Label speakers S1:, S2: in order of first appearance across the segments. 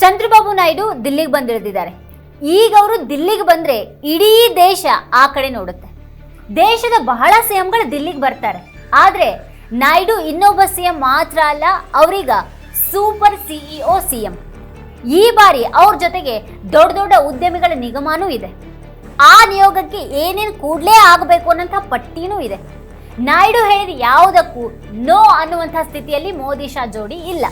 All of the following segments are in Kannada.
S1: ಚಂದ್ರಬಾಬು ನಾಯ್ಡು ದಿಲ್ಲಿಗೆ ಬಂದಿಳಿದಿದ್ದಾರೆ. ಈಗ ಅವರು ದಿಲ್ಲಿಗೆ ಬಂದ್ರೆ ಇಡೀ ದೇಶ ಆ ಕಡೆ ನೋಡುತ್ತೆ. ದೇಶದ ಬಹಳ ಸಿಎಂಗಳು ದಿಲ್ಲಿಗೆ ಬರ್ತಾರೆ. ಆದರೆ ನಾಯ್ಡು ಇನ್ನೊಬ್ಬ ಸಿಎಂ ಮಾತ್ರ ಅಲ್ಲ, ಅವರೀಗ ಸೂಪರ್ ಸಿಇಒ ಸಿಎಂ ಈ ಬಾರಿ ಅವ್ರ ಜೊತೆಗೆ ದೊಡ್ಡ ದೊಡ್ಡ ಉದ್ಯಮಿಗಳ ನಿಗಮನೂ ಇದೆ. ಆ ನಿಯೋಗಕ್ಕೆ ಏನೇನು ಕೂಡಲೇ ಆಗಬೇಕು ಅನ್ನೋಂಥ ಪಟ್ಟಿನೂ ಇದೆ. ನಾಯ್ಡು ಹೇಳಿದ ಯಾವುದಕ್ಕೂ ನೋ ಅನ್ನುವಂಥ ಸ್ಥಿತಿಯಲ್ಲಿ ಮೋದಿ ಶಾ ಜೋಡಿ ಇಲ್ಲ.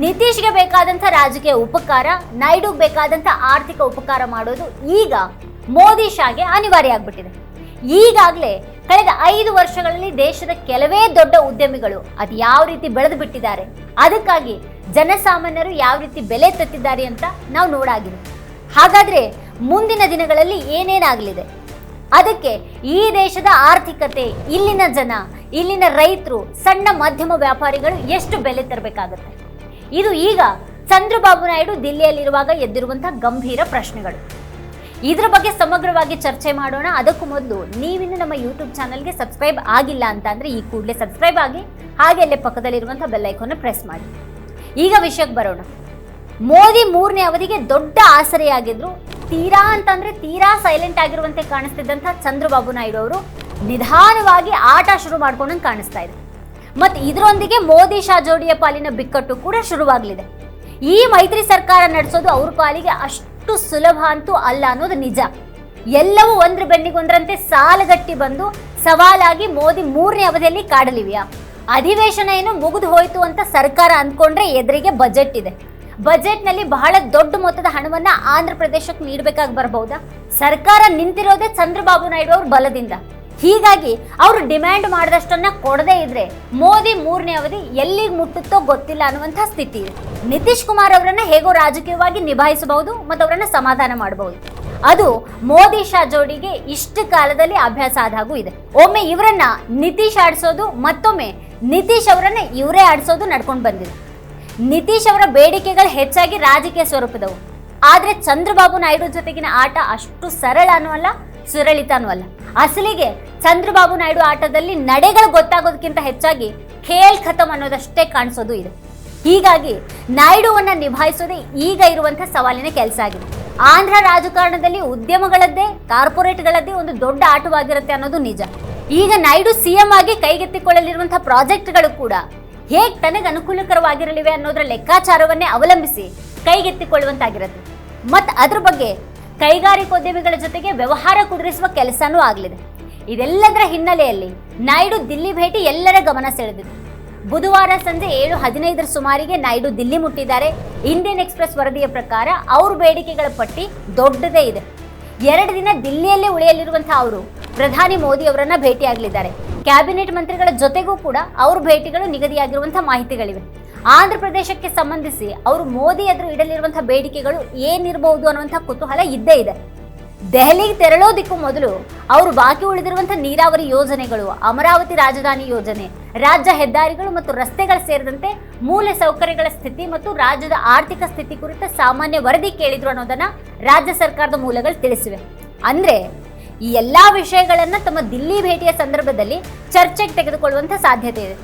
S1: ನಿತೀಶ್ಗೆ ಬೇಕಾದಂಥ ರಾಜಕೀಯ ಉಪಕಾರ, ನಾಯ್ಡುಗೆ ಬೇಕಾದಂಥ ಆರ್ಥಿಕ ಉಪಕಾರ ಮಾಡೋದು ಈಗ ಮೋದಿ ಶಾಗೆ ಅನಿವಾರ್ಯ ಆಗ್ಬಿಟ್ಟಿದೆ. ಈಗಾಗಲೇ ಕಳೆದ ಐದು ವರ್ಷಗಳಲ್ಲಿ ದೇಶದ ಕೆಲವೇ ದೊಡ್ಡ ಉದ್ಯಮಿಗಳು ಅದು ಯಾವ ರೀತಿ ಬೆಳೆದು ಬಿಟ್ಟಿದ್ದಾರೆ, ಅದಕ್ಕಾಗಿ ಜನಸಾಮಾನ್ಯರು ಯಾವ ರೀತಿ ಬೆಲೆ ತತ್ತಿದ್ದಾರೆ ಅಂತ ನಾವು ನೋಡಾಗಿದೆ ಹಾಗಾದ್ರೆ ಮುಂದಿನ ದಿನಗಳಲ್ಲಿ ಏನೇನಾಗಲಿದೆ? ಅದಕ್ಕೆ ಈ ದೇಶದ ಆರ್ಥಿಕತೆ, ಇಲ್ಲಿನ ಜನ, ಇಲ್ಲಿನ ರೈತರು, ಸಣ್ಣ ಮಧ್ಯಮ ವ್ಯಾಪಾರಿಗಳು ಎಷ್ಟು ಬೆಲೆ ತರಬೇಕಾಗುತ್ತೆ? ಇದು ಈಗ ಚಂದ್ರಬಾಬು ನಾಯ್ಡು ದಿಲ್ಲಿಯಲ್ಲಿರುವಾಗ ಎದ್ದಿರುವಂತಹ ಗಂಭೀರ ಪ್ರಶ್ನೆಗಳು. ಇದರ ಬಗ್ಗೆ ಸಮಗ್ರವಾಗಿ ಚರ್ಚೆ ಮಾಡೋಣ. ಅದಕ್ಕೂ ಮೊದಲು ನೀವಿನ್ನು ನಮ್ಮ ಯೂಟ್ಯೂಬ್ ಚಾನಲ್ಗೆ ಸಬ್ಸ್ಕ್ರೈಬ್ ಆಗಿಲ್ಲ ಅಂತ ಅಂದ್ರೆ ಈ ಕೂಡಲೇ ಸಬ್ಸ್ಕ್ರೈಬ್ ಆಗಿ, ಹಾಗೆ ಅಲ್ಲೇ ಪಕ್ಕದಲ್ಲಿರುವಂತಹ ಬೆಲ್ ಐಕಾನ್ ಪ್ರೆಸ್ ಮಾಡಿ. ಈಗ ವಿಷಯಕ್ಕೆ ಬರೋಣ. ಮೋದಿ ಮೂರನೇ ಅವಧಿಗೆ ದೊಡ್ಡ ಆಸರೆಯಾಗಿದ್ರು. ತೀರಾ ಅಂತಂದ್ರೆ ತೀರಾ ಸೈಲೆಂಟ್ ಆಗಿರುವಂತೆ ಕಾಣಿಸ್ತಿದ್ದಂಥ ಚಂದ್ರಬಾಬು ನಾಯ್ಡು ಅವರು ನಿಧಾನವಾಗಿ ಆಟ ಶುರು ಮಾಡ್ಕೊಂಡಂಗೆ ಕಾಣಿಸ್ತಾ ಇದೆ ಮತ್ತು ಇದರೊಂದಿಗೆ ಮೋದಿ ಶಾ ಜೋಡಿಯ ಪಾಲಿನ ಬಿಕ್ಕಟ್ಟು ಕೂಡ ಶುರುವಾಗಲಿದೆ. ಈ ಮೈತ್ರಿ ಸರ್ಕಾರ ನಡೆಸೋದು ಅವ್ರ ಪಾಲಿಗೆ ಅಷ್ಟು ಸುಲಭ ಅಂತೂ ಅಲ್ಲ ಅನ್ನೋದು ನಿಜ. ಎಲ್ಲವೂ ಒಂದ್ರ ಬೆನ್ನಿಗೊಂದ್ರಂತೆ ಸಾಲಗಟ್ಟಿ ಬಂದು ಸವಾಲಾಗಿ ಮೋದಿ ಮೂರನೇ ಅವಧಿಯಲ್ಲಿ ಕಾಡಲಿವ್ಯಾ ಅಧಿವೇಶನ ಏನು ಮುಗಿದು ಹೋಯ್ತು ಅಂತ ಸರ್ಕಾರ ಅಂದ್ಕೊಂಡ್ರೆ ಎದುರಿಗೆ ಬಜೆಟ್ ಇದೆ. ಬಜೆಟ್ನಲ್ಲಿ ಬಹಳ ದೊಡ್ಡ ಮೊತ್ತದ ಹಣವನ್ನ ಆಂಧ್ರ ಪ್ರದೇಶಕ್ಕೆ ನೀಡಬೇಕಾಗಿ ಬರಬಹುದಾ ಸರ್ಕಾರ ನಿಂತಿರೋದೇ ಚಂದ್ರಬಾಬು ನಾಯ್ಡು ಅವ್ರ ಬಲದಿಂದ. ಹೀಗಾಗಿ ಅವರು ಡಿಮ್ಯಾಂಡ್ ಮಾಡಿದಷ್ಟನ್ನ ಕೊಡದೇ ಇದ್ರೆ ಮೋದಿ ಮೂರನೇ ಅವಧಿ ಎಲ್ಲಿಗೆ ಮುಟ್ಟುತ್ತೋ ಗೊತ್ತಿಲ್ಲ ಅನ್ನುವಂಥ ಸ್ಥಿತಿ ಇದೆ. ನಿತೀಶ್ ಕುಮಾರ್ ಅವರನ್ನ ಹೇಗೋ ರಾಜಕೀಯವಾಗಿ ನಿಭಾಯಿಸಬಹುದು ಮತ್ತು ಅವರನ್ನ ಸಮಾಧಾನ ಮಾಡಬಹುದು. ಅದು ಮೋದಿ ಶಾ ಜೋಡಿಗೆ ಇಷ್ಟು ಕಾಲದಲ್ಲಿ ಅಭ್ಯಾಸ ಆದಾಗೂ ಇದೆ. ಒಮ್ಮೆ ಇವರನ್ನ ನಿತೀಶ್ ಆಡಿಸೋದು, ಮತ್ತೊಮ್ಮೆ ನಿತೀಶ್ ಅವರನ್ನ ಇವರೇ ಆಡಿಸೋದು ನಡ್ಕೊಂಡು ಬಂದಿದೆ. ನಿತೀಶ್ ಅವರ ಬೇಡಿಕೆಗಳು ಹೆಚ್ಚಾಗಿ ರಾಜಕೀಯ ಸ್ವರೂಪದವು. ಆದರೆ ಚಂದ್ರಬಾಬು ನಾಯ್ಡು ಜೊತೆಗಿನ ಆಟ ಅಷ್ಟು ಸರಳ ಅಲ್ಲ ಸುರಳಿತನೂ ಅಲ್ಲ ಅಸಲಿಗೆ ಚಂದ್ರಬಾಬು ನಾಯ್ಡು ಆಟದಲ್ಲಿ ನಡೆಗಳು ಗೊತ್ತಾಗೋದಕ್ಕಿಂತ ಹೆಚ್ಚಾಗಿ ಖೇಲ್ ಖತಮ್ ಅನ್ನೋದಷ್ಟೇ ಕಾಣಿಸೋದು ಇದೆ. ಹೀಗಾಗಿ ನಾಯ್ಡುವನ್ನ ನಿಭಾಯಿಸೋದೇ ಈಗ ಇರುವಂತಹ ಸವಾಲಿನ ಕೆಲಸ ಆಗಿದೆ. ಆಂಧ್ರ ರಾಜಕಾರಣದಲ್ಲಿ ಉದ್ಯಮಗಳದ್ದೇ, ಕಾರ್ಪೊರೇಟ್ಗಳದ್ದೇ ಒಂದು ದೊಡ್ಡ ಆಟವಾಗಿರುತ್ತೆ ಅನ್ನೋದು ನಿಜ. ಈಗ ನಾಯ್ಡು ಸಿಎಂ ಆಗಿ ಕೈಗೆತ್ತಿಕೊಳ್ಳಲಿರುವಂತಹ ಪ್ರಾಜೆಕ್ಟ್ಗಳು ಕೂಡ ಹೇಗೆ ತನಗೆ ಅನುಕೂಲಕರವಾಗಿರಲಿವೆ ಅನ್ನೋದರ ಲೆಕ್ಕಾಚಾರವನ್ನೇ ಅವಲಂಬಿಸಿ ಕೈಗೆತ್ತಿಕೊಳ್ಳುವಂತಾಗಿರುತ್ತೆ. ಮತ್ತು ಅದ್ರ ಬಗ್ಗೆ ಕೈಗಾರಿಕೋದ್ಯಮಿಗಳ ಜೊತೆಗೆ ವ್ಯವಹಾರ ಕುದುರಿಸುವ ಕೆಲಸನೂ ಆಗಲಿದೆ. ಇದೆಲ್ಲದರ ಹಿನ್ನೆಲೆಯಲ್ಲಿ ನಾಯ್ಡು ದಿಲ್ಲಿ ಭೇಟಿ ಎಲ್ಲರ ಗಮನ ಸೆಳೆದಿದೆ. ಬುಧವಾರ ಸಂಜೆ ಏಳು ಹದಿನೈದರ ಸುಮಾರಿಗೆ ನಾಯ್ಡು ದಿಲ್ಲಿ ಮುಟ್ಟಿದ್ದಾರೆ. ಇಂಡಿಯನ್ ಎಕ್ಸ್ಪ್ರೆಸ್ ವರದಿಯ ಪ್ರಕಾರ ಅವ್ರ ಬೇಡಿಕೆಗಳ ಪಟ್ಟಿ ದೊಡ್ಡದೇ ಇದೆ. ಎರಡು ದಿನ ದಿಲ್ಲಿಯಲ್ಲೇ ಉಳಿಯಲಿರುವಂತಹ ಅವರು ಪ್ರಧಾನಿ ಮೋದಿ ಅವರನ್ನ ಭೇಟಿಯಾಗಲಿದ್ದಾರೆ. ಕ್ಯಾಬಿನೆಟ್ ಮಂತ್ರಿಗಳ ಜೊತೆಗೂ ಕೂಡ ಅವ್ರ ಭೇಟಿಗಳು ನಿಗದಿಯಾಗಿರುವಂತಹ ಮಾಹಿತಿಗಳಿವೆ. ಆಂಧ್ರ ಪ್ರದೇಶಕ್ಕೆ ಸಂಬಂಧಿಸಿ ಅವರು ಮೋದಿ ಎದುರು ಇಡಲಿರುವಂತಹ ಬೇಡಿಕೆಗಳು ಏನಿರಬಹುದು ಅನ್ನುವಂತಹ ಕುತೂಹಲ ಇದ್ದೇ ಇದೆ. ದೆಹಲಿಗೆ ತೆರಳೋದಿಕ್ಕೂ ಮೊದಲು ಅವರು ಬಾಕಿ ಉಳಿದಿರುವಂತಹ ನೀರಾವರಿ ಯೋಜನೆಗಳು, ಅಮರಾವತಿ ರಾಜಧಾನಿ ಯೋಜನೆ, ರಾಜ್ಯ ಹೆದ್ದಾರಿಗಳು ಮತ್ತು ರಸ್ತೆಗಳು ಸೇರಿದಂತೆ ಮೂಲ ಸೌಕರ್ಯಗಳ ಸ್ಥಿತಿ ಮತ್ತು ರಾಜ್ಯದ ಆರ್ಥಿಕ ಸ್ಥಿತಿ ಕುರಿತ ಸಾಮಾನ್ಯ ವರದಿ ಕೇಳಿದ್ರು ಅನ್ನೋದನ್ನ ರಾಜ್ಯ ಸರ್ಕಾರದ ಮೂಲಗಳು ತಿಳಿಸಿವೆ. ಅಂದ್ರೆ ಈ ಎಲ್ಲಾ ವಿಷಯಗಳನ್ನ ತಮ್ಮ ದಿಲ್ಲಿ ಭೇಟಿಯ ಸಂದರ್ಭದಲ್ಲಿ ಚರ್ಚೆಗೆ ತೆಗೆದುಕೊಳ್ಳುವಂತ ಸಾಧ್ಯತೆ ಇದೆ.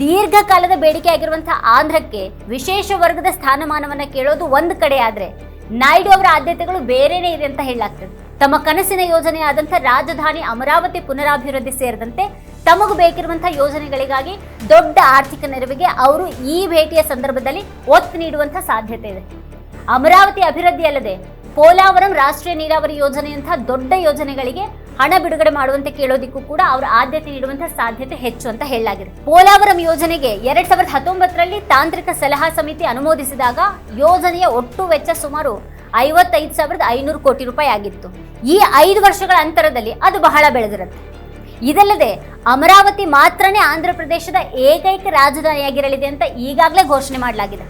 S1: ದೀರ್ಘಕಾಲದ ಬೇಡಿಕೆ ಆಗಿರುವಂತಹ ಆಂಧ್ರಕ್ಕೆ ವಿಶೇಷ ವರ್ಗದ ಸ್ಥಾನಮಾನವನ್ನ ಕೇಳೋದು ಒಂದು ಕಡೆ ಆದ್ರೆ ನಾಯ್ಡು ಅವರ ಆದ್ಯತೆಗಳು ಬೇರೆನೇ ಇದೆ ಅಂತ ಹೇಳಲಾಗ್ತದೆ. ತಮ್ಮ ಕನಸಿನ ಯೋಜನೆ ರಾಜಧಾನಿ ಅಮರಾವತಿ ಪುನರಾಭಿವೃದ್ಧಿ ಸೇರಿದಂತೆ ತಮಗೂ ಬೇಕಿರುವಂತಹ ಯೋಜನೆಗಳಿಗಾಗಿ ದೊಡ್ಡ ಆರ್ಥಿಕ ನೆರವಿಗೆ ಅವರು ಈ ಭೇಟಿಯ ಸಂದರ್ಭದಲ್ಲಿ ಒತ್ತು ನೀಡುವಂತಹ ಸಾಧ್ಯತೆ ಇದೆ. ಅಮರಾವತಿ ಅಭಿವೃದ್ಧಿ ಅಲ್ಲದೆ ಪೋಲಾವರಂ ರಾಷ್ಟ್ರೀಯ ನೀರಾವರಿ ಯೋಜನೆಯಂತಹ ದೊಡ್ಡ ಯೋಜನೆಗಳಿಗೆ ಹಣ ಬಿಡುಗಡೆ ಮಾಡುವಂತೆ ಕೇಳೋದಿಕ್ಕೂ ಕೂಡ ಅವರು ಆದ್ಯತೆ ನೀಡುವಂತಹ ಸಾಧ್ಯತೆ ಹೆಚ್ಚು ಅಂತ ಹೇಳಲಾಗಿದೆ. ಪೋಲಾವರಂ ಯೋಜನೆಗೆ ಎರಡ್ ಸಾವಿರದ ಹತ್ತೊಂಬತ್ತರಲ್ಲಿ ತಾಂತ್ರಿಕ ಸಲಹಾ ಸಮಿತಿ ಅನುಮೋದಿಸಿದಾಗ ಯೋಜನೆಯ ಒಟ್ಟು ವೆಚ್ಚ ಸುಮಾರು ಐವತ್ತೈದು ಸಾವಿರದ ಐನೂರು ಕೋಟಿ ರೂಪಾಯಿ ಆಗಿತ್ತು. ಈ ಐದು ವರ್ಷಗಳ ಅಂತರದಲ್ಲಿ ಅದು ಬಹಳ ಬೆಳೆದಿರುತ್ತೆ. ಇದಲ್ಲದೆ ಅಮರಾವತಿ ಮಾತ್ರನೇ ಆಂಧ್ರ ಪ್ರದೇಶದ ಏಕೈಕ ರಾಜಧಾನಿಯಾಗಿರಲಿದೆ ಅಂತ ಈಗಾಗಲೇ ಘೋಷಣೆ ಮಾಡಲಾಗಿದೆ.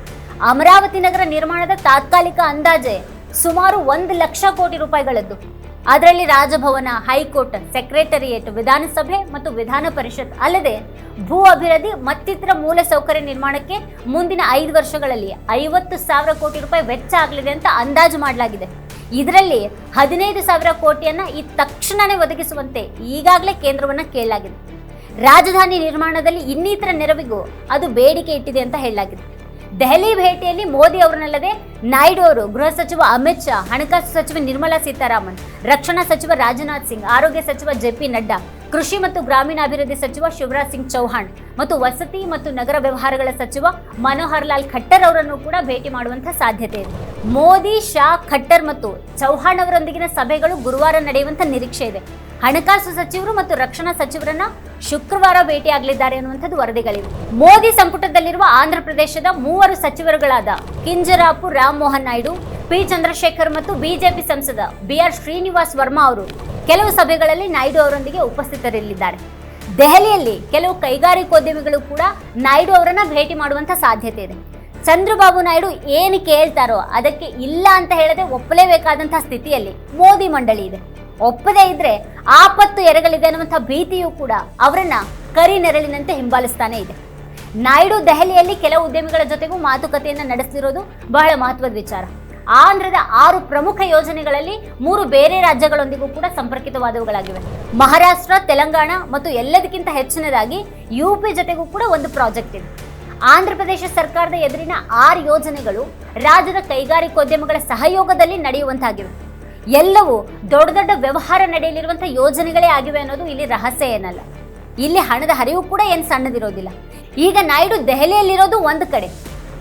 S1: ಅಮರಾವತಿ ನಗರ ನಿರ್ಮಾಣದ ತಾತ್ಕಾಲಿಕ ಅಂದಾಜೆ ಸುಮಾರು ಒಂದು ಲಕ್ಷ ಕೋಟಿ ರೂಪಾಯಿಗಳದ್ದು. ಅದರಲ್ಲಿ ರಾಜಭವನ, ಹೈಕೋರ್ಟ್, ಸೆಕ್ರೆಟರಿಯೇಟ್, ವಿಧಾನಸಭೆ ಮತ್ತು ವಿಧಾನ ಪರಿಷತ್. ಅಲ್ಲದೆ ಭೂ ಅಭಿವೃದ್ಧಿ, ಮತ್ತಿತರ ಮೂಲ ಸೌಕರ್ಯ ನಿರ್ಮಾಣಕ್ಕೆ ಮುಂದಿನ ಐದು ವರ್ಷಗಳಲ್ಲಿ ಐವತ್ತು ಸಾವಿರ ಕೋಟಿ ರೂಪಾಯಿ ವೆಚ್ಚ ಆಗಲಿದೆ ಅಂತ ಅಂದಾಜು ಮಾಡಲಾಗಿದೆ. ಇದರಲ್ಲಿ ಹದಿನೈದು ಸಾವಿರ ಕೋಟಿಯನ್ನ ಈ ತಕ್ಷಣವೇ ಒದಗಿಸುವಂತೆ ಈಗಾಗಲೇ ಕೇಂದ್ರವನ್ನ ಕೇಳಲಾಗಿದೆ. ರಾಜಧಾನಿ ನಿರ್ಮಾಣದಲ್ಲಿ ಇನ್ನಿತರ ನೆರವಿಗೂ ಅದು ಬೇಡಿಕೆ ಇಟ್ಟಿದೆ ಅಂತ ಹೇಳಲಾಗಿದೆ. ದೆಹಲಿ ಭೇಟಿಯಲ್ಲಿ ಮೋದಿ ಅವರನ್ನಲ್ಲದೆ ನಾಯ್ಡು ಅವರು ಗೃಹ ಸಚಿವ ಅಮಿತ್ ಶಾ, ಹಣಕಾಸು ಸಚಿವ ನಿರ್ಮಲಾ ಸೀತಾರಾಮನ್, ರಕ್ಷಣಾ ಸಚಿವ ರಾಜನಾಥ್ ಸಿಂಗ್, ಆರೋಗ್ಯ ಸಚಿವ ಜೆ ಪಿ ನಡ್ಡಾ, ಕೃಷಿ ಮತ್ತು ಗ್ರಾಮೀಣಾಭಿವೃದ್ಧಿ ಸಚಿವ ಶಿವರಾಜ್ ಸಿಂಗ್ ಚೌಹಾಣ್ ಮತ್ತು ವಸತಿ ಮತ್ತು ನಗರ ವ್ಯವಹಾರಗಳ ಸಚಿವ ಮನೋಹರ್ ಲಾಲ್ ಖಟ್ಟರ್ ಅವರನ್ನು ಕೂಡ ಭೇಟಿ ಮಾಡುವಂತಹ ಸಾಧ್ಯತೆ ಇದೆ. ಮೋದಿ, ಶಾ, ಖಟ್ಟರ್ ಮತ್ತು ಚೌಹಾಣ್ ಅವರೊಂದಿಗಿನ ಸಭೆಗಳು ಗುರುವಾರ ನಡೆಯುವಂತ ನಿರೀಕ್ಷೆ ಇದೆ. ಹಣಕಾಸು ಸಚಿವರು ಮತ್ತು ರಕ್ಷಣಾ ಸಚಿವರನ್ನ ಶುಕ್ರವಾರ ಭೇಟಿಯಾಗಲಿದ್ದಾರೆ ಅನ್ನುವಂಥದ್ದು ವರದಿಗಳಿವೆ. ಮೋದಿ ಸಂಪುಟದಲ್ಲಿರುವ ಆಂಧ್ರ ಪ್ರದೇಶದ ಮೂವರು ಸಚಿವರುಗಳಾದ ಕಿಂಜರಾಪು, ರಾಮ್ ಮೋಹನ್ ನಾಯ್ಡು, ಪಿ ಚಂದ್ರಶೇಖರ್ ಮತ್ತು ಬಿಜೆಪಿ ಸಂಸದ ಬಿ ಆರ್ ಶ್ರೀನಿವಾಸ್ ವರ್ಮಾ ಅವರು ಕೆಲವು ಸಭೆಗಳಲ್ಲಿ ನಾಯ್ಡು ಅವರೊಂದಿಗೆ ಉಪಸ್ಥಿತರಿರಲಿದ್ದಾರೆ ದೆಹಲಿಯಲ್ಲಿ ಕೆಲವು ಕೈಗಾರಿಕೋದ್ಯಮಿಗಳು ಕೂಡ ನಾಯ್ಡು ಅವರನ್ನ ಭೇಟಿ ಮಾಡುವಂತ ಸಾಧ್ಯತೆ ಇದೆ. ಚಂದ್ರಬಾಬು ನಾಯ್ಡು ಏನು ಕೇಳ್ತಾರೋ ಅದಕ್ಕೆ ಇಲ್ಲ ಅಂತ ಹೇಳದೆ ಒಪ್ಪಲೇಬೇಕಾದಂತಹ ಸ್ಥಿತಿಯಲ್ಲಿ ಮೋದಿ ಮಂಡಳಿ ಇದೆ. ಒಪ್ಪದೇ ಇದ್ರೆ ಆಪತ್ತು ಎರಗಲಿದೆ ಅನ್ನುವಂಥ ಭೀತಿಯೂ ಕೂಡ ಅವರನ್ನ ಕರಿ ನೆರಳಿನಂತೆ ಹಿಂಬಾಲಿಸ್ತಾನೆ ಇದೆ. ನಾಯ್ಡು ದೆಹಲಿಯಲ್ಲಿ ಕೆಲವು ಉದ್ಯಮಿಗಳ ಜೊತೆಗೂ ಮಾತುಕತೆಯನ್ನ ನಡೆಸಿರೋದು ಬಹಳ ಮಹತ್ವದ ವಿಚಾರ. ಆಂಧ್ರದ ಆರು ಪ್ರಮುಖ ಯೋಜನೆಗಳಲ್ಲಿ ಮೂರು ಬೇರೆ ರಾಜ್ಯಗಳೊಂದಿಗೂ ಕೂಡ ಸಂಪರ್ಕಿತವಾದವುಗಳಾಗಿವೆ. ಮಹಾರಾಷ್ಟ್ರ, ತೆಲಂಗಾಣ ಮತ್ತು ಎಲ್ಲದಕ್ಕಿಂತ ಹೆಚ್ಚಿನದಾಗಿ ಯು ಪಿ ಜೊತೆಗೂ ಕೂಡ ಒಂದು ಪ್ರಾಜೆಕ್ಟ್ ಇದೆ. ಆಂಧ್ರ ಪ್ರದೇಶ ಸರ್ಕಾರದ ಎದುರಿನ ಆರು ಯೋಜನೆಗಳು ರಾಜ್ಯದ ಕೈಗಾರಿಕೋದ್ಯಮಗಳ ಸಹಯೋಗದಲ್ಲಿ ನಡೆಯುವಂತಾಗಿವೆ. ಎಲ್ಲವೂ ದೊಡ್ಡ ದೊಡ್ಡ ವ್ಯವಹಾರ ನಡೆಯಲಿರುವಂಥ ಯೋಜನೆಗಳೇ ಆಗಿವೆ ಅನ್ನೋದು ಇಲ್ಲಿ ರಹಸ್ಯ ಏನಲ್ಲ. ಇಲ್ಲಿ ಹಣದ ಹರಿವು ಕೂಡ ಏನು ಸಣ್ಣದಿರೋದಿಲ್ಲ. ಈಗ ನಾಯ್ಡು ದೆಹಲಿಯಲ್ಲಿರೋದು ಒಂದು ಕಡೆ.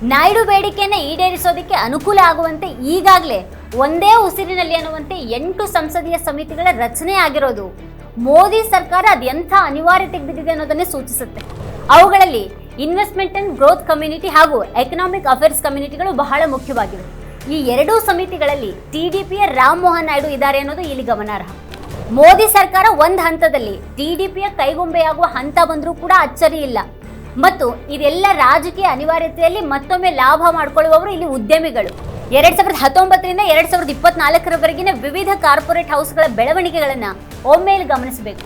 S1: ನಾಯ್ಡು ಬೇಡಿಕೆಯನ್ನು ಈಡೇರಿಸೋದಕ್ಕೆ ಅನುಕೂಲ ಆಗುವಂತೆ ಈಗಾಗಲೇ ಒಂದೇ ಉಸಿರಿನಲ್ಲಿ ಅನ್ನುವಂತೆ ಎಂಟು ಸಂಸದೀಯ ಸಮಿತಿಗಳ ರಚನೆ ಆಗಿರೋದು. ಮೋದಿ ಸರ್ಕಾರ ಅದೆಂಥ ಅನಿವಾರ್ಯತೆಗೆ ಬಿದ್ದಿದೆ ಅನ್ನೋದನ್ನೇ ಸೂಚಿಸುತ್ತೆ. ಅವುಗಳಲ್ಲಿ ಇನ್ವೆಸ್ಟ್ಮೆಂಟ್ ಅಂಡ್ ಗ್ರೋತ್ ಕಮ್ಯುನಿಟಿ ಹಾಗೂ ಎಕನಾಮಿಕ್ ಅಫೇರ್ಸ್ ಕಮ್ಯುನಿಟಿಗಳು ಬಹಳ ಮುಖ್ಯವಾಗಿವೆ. ಈ ಎರಡೂ ಸಮಿತಿಗಳಲ್ಲಿ ಟಿಡಿಪಿಯ ರಾಮ್ ಮೋಹನ್ ನಾಯ್ಡು ಇದ್ದಾರೆ ಅನ್ನೋದು ಇಲ್ಲಿ ಗಮನಾರ್ಹ. ಮೋದಿ ಸರ್ಕಾರ ಒಂದು ಹಂತದಲ್ಲಿ ಟಿಡಿಪಿಯ ಕೈಗೊಂಬೆಯಾಗುವ ಹಂತ ಬಂದರೂ ಕೂಡ ಅಚ್ಚರಿ ಇಲ್ಲ. ಮತ್ತು ಇದೆಲ್ಲ ರಾಜಕೀಯ ಅನಿವಾರ್ಯತೆಯಲ್ಲಿ ಮತ್ತೊಮ್ಮೆ ಲಾಭ ಮಾಡಿಕೊಳ್ಳುವವರು ಇಲ್ಲಿ ಉದ್ಯಮಿಗಳು. ಎರಡ್ ಸಾವಿರದ ಹತ್ತೊಂಬತ್ತರಿಂದ ಎರಡ್ ಸಾವಿರದ ಇಪ್ಪತ್ನಾಲ್ಕರವರೆಗಿನ ವಿವಿಧ ಕಾರ್ಪೊರೇಟ್ ಹೌಸ್ಗಳ ಬೆಳವಣಿಗೆಗಳನ್ನ ಒಮ್ಮೆಲೆ ಗಮನಿಸಬೇಕು.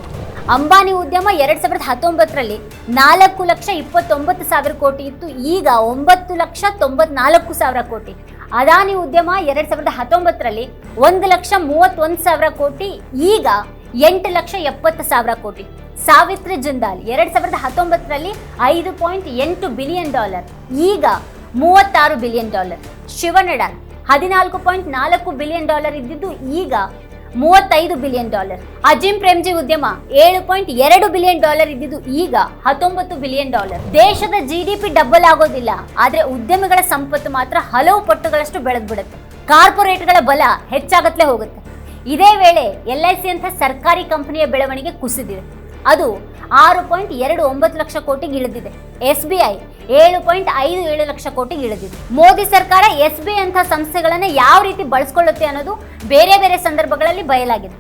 S1: ಅಂಬಾನಿ ಉದ್ಯಮ ಎರಡ್ ಸಾವಿರದ ಹತ್ತೊಂಬತ್ತರಲ್ಲಿ ನಾಲ್ಕು ಲಕ್ಷ ಇಪ್ಪತ್ತೊಂಬತ್ತು ಸಾವಿರ ಕೋಟಿ ಇತ್ತು. ಈಗ ಒಂಬತ್ತು ಲಕ್ಷ ತೊಂಬತ್ನಾಲ್ಕು ಸಾವಿರ ಕೋಟಿ. ಅದಾನಿ ಉದ್ಯಮ ಎರಡ್ ಸಾವಿರದ ಹತ್ತೊಂಬತ್ತರಲ್ಲಿ ಒಂದು ಲಕ್ಷ ಮೂವತ್ತೊಂದು ಸಾವಿರ ಕೋಟಿ, ಈಗ ಎಂಟು ಲಕ್ಷ ಎಪ್ಪತ್ತು ಸಾವಿರ ಕೋಟಿ. ಸಾವಿತ್ರಿ ಜಿಂದಾಲ್ ಎರಡ್ ಸಾವಿರದ ಹತ್ತೊಂಬತ್ತರಲ್ಲಿ ಐದು ಪಾಯಿಂಟ್ ಎಂಟು ಬಿಲಿಯನ್ ಡಾಲರ್, ಈಗ ಮೂವತ್ತಾರು ಬಿಲಿಯನ್ ಡಾಲರ್. ಶಿವನಡಾಲ್ ಹದಿನಾಲ್ಕು ಪಾಯಿಂಟ್ ನಾಲ್ಕು ಬಿಲಿಯನ್ ಡಾಲರ್ ಇದ್ದಿದ್ದು, ಈಗ ಮೂವತ್ತೈದು ಬಿಲಿಯನ್ ಡಾಲರ್. ಅಜಿಮ್ ಪ್ರೇಮ್ಜಿ ಉದ್ಯಮ ಏಳು ಪಾಯಿಂಟ್ ಎರಡು ಬಿಲಿಯನ್ ಡಾಲರ್ ಇದ್ದಿದ್ದು ಈಗ ಹತ್ತೊಂಬತ್ತು ಬಿಲಿಯನ್ ಡಾಲರ್. ದೇಶದ ಜಿ ಡಿ ಪಿ ಡಬಲ್ ಆಗೋದಿಲ್ಲ, ಆದ್ರೆ ಉದ್ಯಮಿಗಳ ಸಂಪತ್ತು ಮಾತ್ರ ಹಲವು ಪಟ್ಟುಗಳಷ್ಟು ಬೆಳೆದ್ಬಿಡುತ್ತೆ. ಕಾರ್ಪೊರೇಟ್ಗಳ ಬಲ ಹೆಚ್ಚಾಗತ್ಲೇ ಹೋಗುತ್ತೆ. ಇದೇ ವೇಳೆ ಎಲ್ ಐ ಸಿ ಅಂತ ಸರ್ಕಾರಿ ಕಂಪನಿಯ ಬೆಳವಣಿಗೆ ಕುಸಿದಿದೆ. ಅದು ಆರು ಪಾಯಿಂಟ್ ಎರಡು ಒಂಬತ್ತು ಲಕ್ಷ ಕೋಟಿಗೆ ಇಳಿದಿದೆ. ಎಸ್ ಬಿ ಐ ಏಳು ಪಾಯಿಂಟ್ ಐದು ಏಳು ಲಕ್ಷ ಕೋಟಿಗೆ ಇಳಿದಿದೆ. ಮೋದಿ ಸರ್ಕಾರ ಎಸ್ ಬಿ ಐ ಅಂತ ಸಂಸ್ಥೆಗಳನ್ನು ಯಾವ ರೀತಿ ಬಳಸ್ಕೊಳ್ಳುತ್ತೆ ಅನ್ನೋದು ಬೇರೆ ಬೇರೆ ಸಂದರ್ಭಗಳಲ್ಲಿ ಬಯಲಾಗಿದೆ.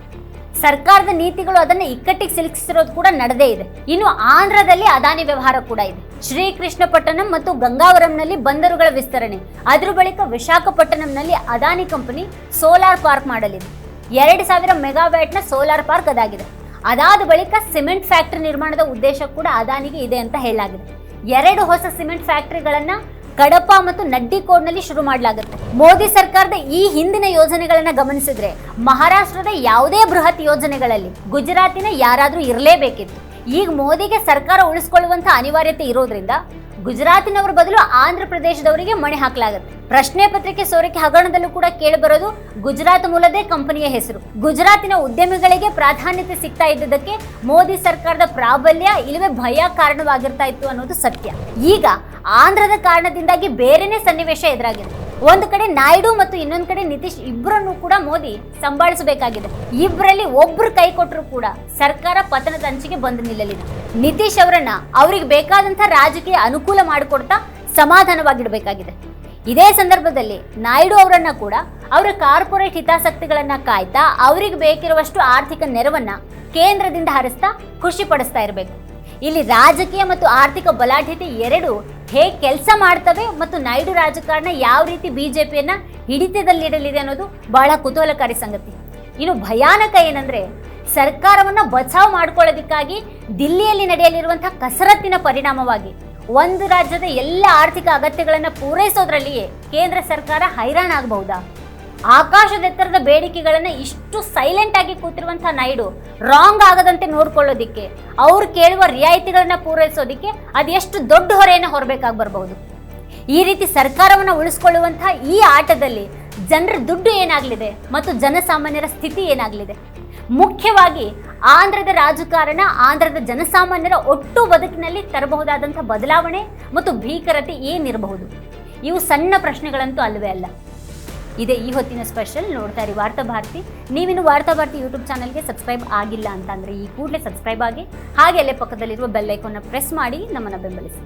S1: ಸರ್ಕಾರದ ನೀತಿಗಳು ಅದನ್ನು ಇಕ್ಕಟ್ಟಿಗೆ ಸಿಲುಕಿಸಿರೋದು ಕೂಡ ನಡೆದೇ ಇದೆ. ಇನ್ನು ಆಂಧ್ರದಲ್ಲಿ ಅದಾನಿ ವ್ಯವಹಾರ ಕೂಡ ಇದೆ. ಶ್ರೀಕೃಷ್ಣಪಟ್ಟಣಂ ಮತ್ತು ಗಂಗಾವರಂನಲ್ಲಿ ಬಂದರುಗಳ ವಿಸ್ತರಣೆ. ಅದ್ರ ಬಳಿಕ ವಿಶಾಖಪಟ್ಟಣಂನಲ್ಲಿ ಅದಾನಿ ಕಂಪನಿ ಸೋಲಾರ್ ಪಾರ್ಕ್ ಮಾಡಲಿದೆ. ಎರಡು ಸಾವಿರ ಮೆಗಾವ್ಯಾಟ್ನ ಸೋಲಾರ್ ಪಾರ್ಕ್ ಅದಾಗಿದೆ. ಅದಾದ ಬಳಿಕ ಸಿಮೆಂಟ್ ಫ್ಯಾಕ್ಟರಿ ನಿರ್ಮಾಣದ ಉದ್ದೇಶ ಕೂಡ ಅದಾನಿಗೆ ಇದೆ ಅಂತ ಹೇಳಲಾಗಿದೆ. ಎರಡು ಹೊಸ ಸಿಮೆಂಟ್ ಫ್ಯಾಕ್ಟ್ರಿಗಳನ್ನ ಕಡಪ ಮತ್ತು ನಡ್ಡಿಕೋಡ್ನಲ್ಲಿ ಶುರು ಮಾಡಲಾಗುತ್ತೆ. ಮೋದಿ ಸರ್ಕಾರದ ಈ ಹಿಂದಿನ ಯೋಜನೆಗಳನ್ನ ಗಮನಿಸಿದ್ರೆ ಮಹಾರಾಷ್ಟ್ರದ ಯಾವುದೇ ಬೃಹತ್ ಯೋಜನೆಗಳಲ್ಲಿ ಗುಜರಾತಿನ ಯಾರಾದರೂ ಇರಲೇಬೇಕಿತ್ತು. ಈಗ ಮೋದಿಗೆ ಸರ್ಕಾರ ಉಳಿಸ್ಕೊಳ್ಳುವಂತ ಅನಿವಾರ್ಯತೆ ಇರೋದ್ರಿಂದ ಗುಜರಾತಿನವರ ಬದಲು ಆಂಧ್ರ ಪ್ರದೇಶದವರಿಗೆ ಮಣೆ ಹಾಕಲಾಗುತ್ತೆ. ಪ್ರಶ್ನೆ ಪತ್ರಿಕೆ ಸೋರಿಕೆ ಹಗರಣದಲ್ಲೂ ಕೂಡ ಕೇಳಿಬರೋದು ಗುಜರಾತ್ ಮೂಲದೇ ಕಂಪನಿಯ ಹೆಸರು. ಗುಜರಾತಿನ ಉದ್ಯಮಿಗಳಿಗೆ ಪ್ರಾಧಾನ್ಯತೆ ಸಿಗ್ತಾ ಇದ್ದುದಕ್ಕೆ ಮೋದಿ ಸರ್ಕಾರದ ಪ್ರಾಬಲ್ಯ ಇಲ್ಲವೇ ಭಯ ಕಾರಣವಾಗಿರ್ತಾ ಇತ್ತು ಅನ್ನೋದು ಸತ್ಯ. ಈಗ ಆಂಧ್ರದ ಕಾರಣದಿಂದಾಗಿ ಬೇರೆನೇ ಸನ್ನಿವೇಶ ಎದುರಾಗಿದೆ. ಒಂದು ಕಡೆ ನಾಯ್ಡು ಮತ್ತು ಇನ್ನೊಂದು ಕಡೆ ನಿತೀಶ್ ಇಬ್ಬರನ್ನು ಕೂಡ ಮೋದಿ ಸಂಭಾಳಿಸಬೇಕಾಗಿದೆ. ಇಬ್ಬರಲ್ಲಿ ಒಬ್ರು ಕೈ ಕೊಟ್ಟರು ಕೂಡ ಸರ್ಕಾರ ಪತನದ ಅಂಚಿಗೆ ಬಂದು ನಿಲ್ಲಲಿದೆ ನಿತೀಶ್ ಅವರನ್ನ ಅವರಿಗೆ ಬೇಕಾದಂತ ರಾಜಕೀಯ ಅನುಕೂಲ ಮಾಡಿಕೊಡ್ತಾ ಸಮಾಧಾನವಾಗಿಡಬೇಕಾಗಿದೆ. ಇದೇ ಸಂದರ್ಭದಲ್ಲಿ ನಾಯ್ಡು ಅವರನ್ನ ಕೂಡ ಅವರ ಕಾರ್ಪೊರೇಟ್ ಹಿತಾಸಕ್ತಿಗಳನ್ನ ಕಾಯ್ತಾ ಅವರಿಗೆ ಬೇಕಿರುವಷ್ಟು ಆರ್ಥಿಕ ನೆರವನ್ನ ಕೇಂದ್ರದಿಂದ ಹರಿಸ್ತಾ ಖುಷಿ ಇರಬೇಕು. ಇಲ್ಲಿ ರಾಜಕೀಯ ಮತ್ತು ಆರ್ಥಿಕ ಬಲಾಢ್ಯತೆ ಎರಡು ಹೇಗೆ ಕೆಲಸ ಮಾಡ್ತವೆ ಮತ್ತು ನಾಯ್ಡು ರಾಜಕಾರಣ ಯಾವ ರೀತಿ ಬಿ ಜೆ ಪಿಯನ್ನು ಹಿಡಿತದಲ್ಲಿಡಲಿದೆ ಅನ್ನೋದು ಬಹಳ ಕುತೂಹಲಕಾರಿ ಸಂಗತಿ. ಇನ್ನು ಭಯಾನಕ ಏನಂದ್ರೆ, ಸರ್ಕಾರವನ್ನ ಬಚಾವ್ ಮಾಡ್ಕೊಳ್ಳೋದಕ್ಕಾಗಿ ದಿಲ್ಲಿಯಲ್ಲಿ ನಡೆಯಲಿರುವಂತಹ ಕಸರತ್ತಿನ ಪರಿಣಾಮವಾಗಿ ಒಂದು ರಾಜ್ಯದ ಎಲ್ಲ ಆರ್ಥಿಕ ಅಗತ್ಯಗಳನ್ನು ಪೂರೈಸೋದ್ರಲ್ಲಿಯೇ ಕೇಂದ್ರ ಸರ್ಕಾರ ಹೈರಾಣ ಆಗಬಹುದಾ ಆಕಾಶದೆತ್ತರದ ಬೇಡಿಕೆಗಳನ್ನ ಇಷ್ಟು ಸೈಲೆಂಟ್ ಆಗಿ ಕೂತಿರುವಂತಹ ನಾಯ್ಡು ರಾಂಗ್ ಆಗದಂತೆ ನೋಡ್ಕೊಳ್ಳೋದಿಕ್ಕೆ, ಅವ್ರು ಕೇಳುವ ರಿಯಾಯಿತಿಗಳನ್ನ ಪೂರೈಸೋದಿಕ್ಕೆ ಅದು ಎಷ್ಟು ದೊಡ್ಡ ಹೊರೆಯನ್ನು ಹೊರಬೇಕಾಗಿ ಬರಬಹುದು. ಈ ರೀತಿ ಸರ್ಕಾರವನ್ನು ಉಳಿಸ್ಕೊಳ್ಳುವಂತಹ ಈ ಆಟದಲ್ಲಿ ಜನರ ದುಡ್ಡು ಏನಾಗಲಿದೆ ಮತ್ತು ಜನಸಾಮಾನ್ಯರ ಸ್ಥಿತಿ ಏನಾಗಲಿದೆ? ಮುಖ್ಯವಾಗಿ ಆಂಧ್ರದ ರಾಜಕಾರಣ ಆಂಧ್ರದ ಜನಸಾಮಾನ್ಯರ ಒಟ್ಟು ಬದುಕಿನಲ್ಲಿ ತರಬಹುದಾದಂಥ ಬದಲಾವಣೆ ಮತ್ತು ಭೀಕರತೆ ಏನಿರಬಹುದು? ಇವು ಸಣ್ಣ ಪ್ರಶ್ನೆಗಳಂತೂ ಅಲ್ಲವೇ ಅಲ್ಲ. ಇದೇ ಈ ಹೊತ್ತಿನ ಸ್ಪೆಷಲ್ ನೋಡ್ತಾ ಇರಿ ವಾರ್ತಾ ಭಾರತಿ. ನೀವಿನ್ನು ವಾರ್ತಾ ಭಾರತಿ ಯೂಟ್ಯೂಬ್ ಚಾನಲ್ಗೆ ಸಬ್ಸ್ಕ್ರೈಬ್ ಆಗಿಲ್ಲ ಅಂತಂದರೆ ಈ ಕೂಡಲೇ ಸಬ್ಸ್ಕ್ರೈಬ್ ಆಗಿ ಹಾಗೆ ಅಲ್ಲೇ ಪಕ್ಕದಲ್ಲಿರುವ ಬೆಲ್ ಐಕಾನ್ನ ಪ್ರೆಸ್ ಮಾಡಿ ನಮ್ಮನ್ನು ಬೆಂಬಲಿಸಿ.